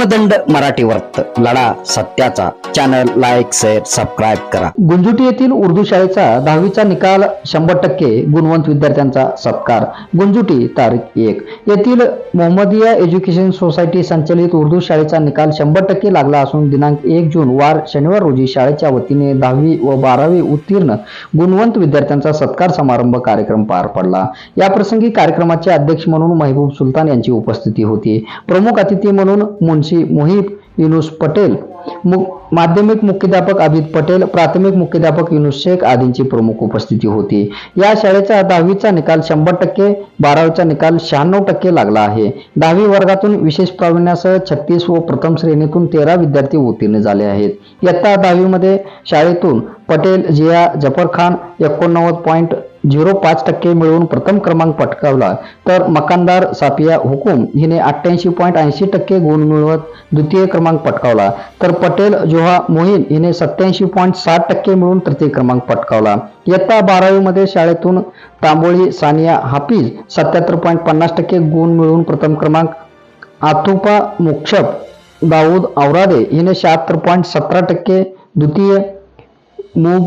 कर्मदंड मराठी वर्त लढा सत्याचा. चॅनल लाईक शेअर सबस्क्राईब करा. गुंजुटी येथील उर्दू शाळेचा दहावीचा निकाल शंभर टक्के गुणवंत विद्यार्थ्यांचा सत्कार. गुंजुटी तारीख एक. येथील मोहम्मदिया एज्युकेशन सोसायटी संचलित उर्दू शाळेचा निकाल शंभर टक्के लागला असून दिनांक एक जून वार शनिवार रोजी शाळेच्या वतीने दहावी व बारावी उत्तीर्ण गुणवंत विद्यार्थ्यांचा सत्कार समारंभ कार्यक्रम पार पडला. याप्रसंगी कार्यक्रमाचे अध्यक्ष म्हणून महबूब सुलतान यांची उपस्थिती होती. प्रमुख अतिथी म्हणून मुन्शी मोहिब युनुस पटेल मु- माध्यमिक मुख्याध्यापक अभित पटेल प्राथमिक मुख्याध्यापक युनुस शेख आदींची प्रमुख उपस्थिती होती. या शाळेचा दहावीचा निकाल शंभर टक्के बारावीचा निकाल शहाण्णव टक्के लागला आहे. दहावी वर्गातून विशेष प्रावीण्यासह छत्तीस व प्रथम श्रेणीतून तेरा विद्यार्थी उत्तीर्ण झाले आहेत. इयत्ता दहावीमध्ये शाळेतून पटेल जिया जफर खान एकोणनव्वद पॉईंट झिरो पाच टक्के मिळवून प्रथम क्रमांक पटकावला तर मकानदार सापिया हुकुम हिने अठ्ठ्याऐंशी पॉईंट ऐंशी टक्के गुण मिळवत द्वितीय क्रमांक पटकावला तर पटेल जोहा मोहीन हिने सत्याऐंशी पॉईंट साठ टक्के मिळवून तृतीय क्रमांक पटकावला. इयत्ता बारावीमध्ये शाळेतून तांबोळी सानिया हाफिज सत्याहत्तर पॉईंट पन्नास टक्के गुण मिळवून प्रथम क्रमांक आथुपा मुक्षप दाऊद औरादे हिने शहात्तर पॉईंट सतरा टक्के द्वितीय मुब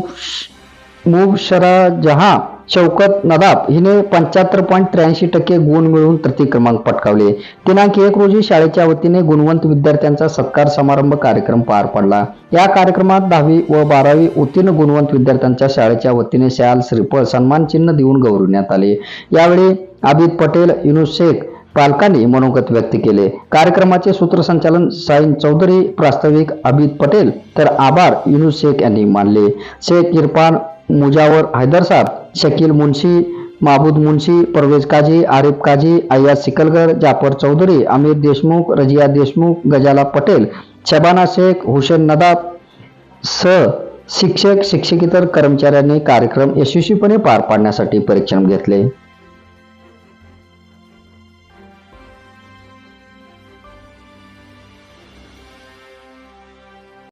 मुबशरा जहा शौकत नदाब हिने पंच्याहत्तर पॉईंट त्र्याऐंशी टक्के गुण मिळवून तृतीय क्रमांक पटकावले. दिनांक एक रोजी शाळेच्या वतीने गुणवंत विद्यार्थ्यांचा सत्कार समारंभ कार्यक्रम पार पडला. या कार्यक्रमात दहावी व बारावी उत्तीर्ण गुणवंत विद्यार्थ्यांच्या शाळेच्या वतीने शाल श्रीफळ सन्मान चिन्ह देऊन गौरवण्यात आले. यावेळी आबिद पटेल युनुस शेख पालकांनी मनोगत व्यक्त केले. कार्यक्रमाचे सूत्रसंचालन साईन चौधरी प्रास्ताविक अबिद पटेल तर आभार युनुस शेख यांनी मानले. शेख इरफान मुजावर हैदरसाब शकील मुन्शी माबूद मुन्शी परवेज काजी आरिफ काजी अय्याज सिकलगर जाफर चौधरी अमित देशमुख रजिया देशमुख गजाला पटेल शबाना शेख हुसेन नदाब सह शिक्षक शिक्षकेतर कर्मचाऱ्यांनी कार्यक्रम यशस्वीपणे पार पाडण्यासाठी परिश्रम घेतले.